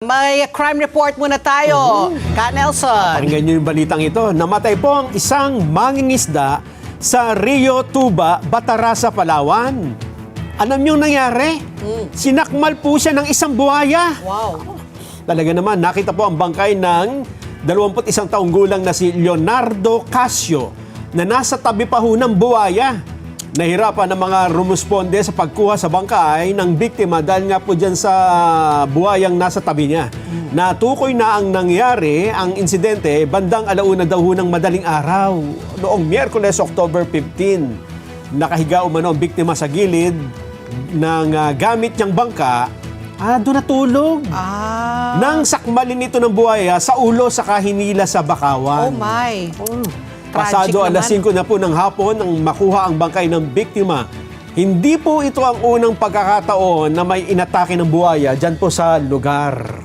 May crime report muna tayo. Ka Nelson. Pakinggan niyo yung balitang ito. Namatay po ang isang mangingisda sa Rio Tuba, Batarasa, Palawan. Alam niyo nangyari? Sinakmal po siya ng isang buhaya. Wow. Talaga naman, nakita po ang bangkay ng 21 taong gulang na si Leonardo Casio na nasa tabi pa ho ng buhaya. Nahirapan ng mga rumusponde sa pagkuha sa bangkay ng biktima dahil nga po dyan sa buhayang nasa tabi niya. Natukoy na ang nangyari, ang insidente, bandang alauna daw ng madaling araw. Noong Miyerkules, October 15, nakahiga umano ang biktima sa gilid ng ah, gamit niyang bangka, ah, doon natulog. Ah. Nang sakmalin ito ng buhaya sa ulo sa kahinila sa Oh Bakawan. my. Pasado Tragic alas naman. 5 na po ng hapon nang makuha ang bangkay ng biktima. Hindi po ito ang unang pagkakataon na may inatake ng buhaya dyan po sa lugar.